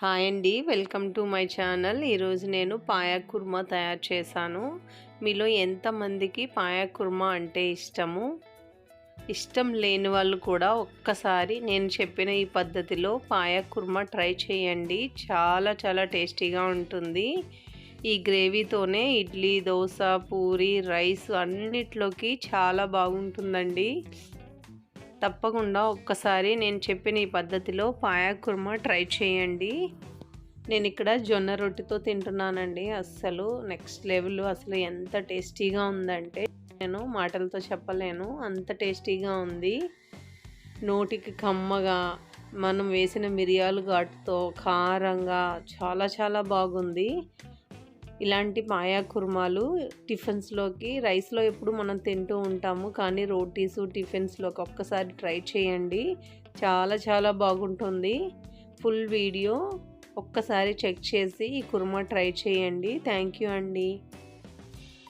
Hi అండి. Welcome to my channel. ఈరోజు నేను పాయా కుర్మా తయారు చేశాను. మీలో ఎంతమందికి పాయా కుర్మా అంటే ఇష్టము? ఇష్టం లేని వాళ్ళు కూడా ఒక్కసారి నేను చెప్పిన ఈ పద్ధతిలో పాయా కుర్మా ట్రై చేయండి. చాలా చాలా టేస్టీగా ఉంటుంది. ఈ గ్రేవీతోనే ఇడ్లీ దోశ పూరి రైస్ అన్నిట్లోకి చాలా బాగుంటుందండి. తప్పకుండా ఒక్కసారి నేను చెప్పిన ఈ పద్ధతిలో పాయా కుర్మా ట్రై చేయండి. నేను ఇక్కడ జొన్న రొట్టెతో తింటున్నానండి. అస్సలు నెక్స్ట్ లెవెల్ అసలు ఎంత టేస్టీగా ఉందంటే నేను మాటలతో చెప్పలేను. అంత టేస్టీగా ఉంది. నోటికి కమ్మగా మనం వేసిన మిరియాలు ఘాటుతో కారంగా చాలా చాలా బాగుంది. ఇలాంటి మాయా కుర్మాలు టిఫిన్స్లోకి రైస్లో ఎప్పుడు మనం తింటూ ఉంటాము. కానీ రోటీస్ టిఫిన్స్లోకి ఒక్కసారి ట్రై చేయండి. చాలా చాలా బాగుంటుంది. Full video. ఒక్కసారి చెక్ చేసి ఈ కుర్మా ట్రై చేయండి. థ్యాంక్ యూ అండి.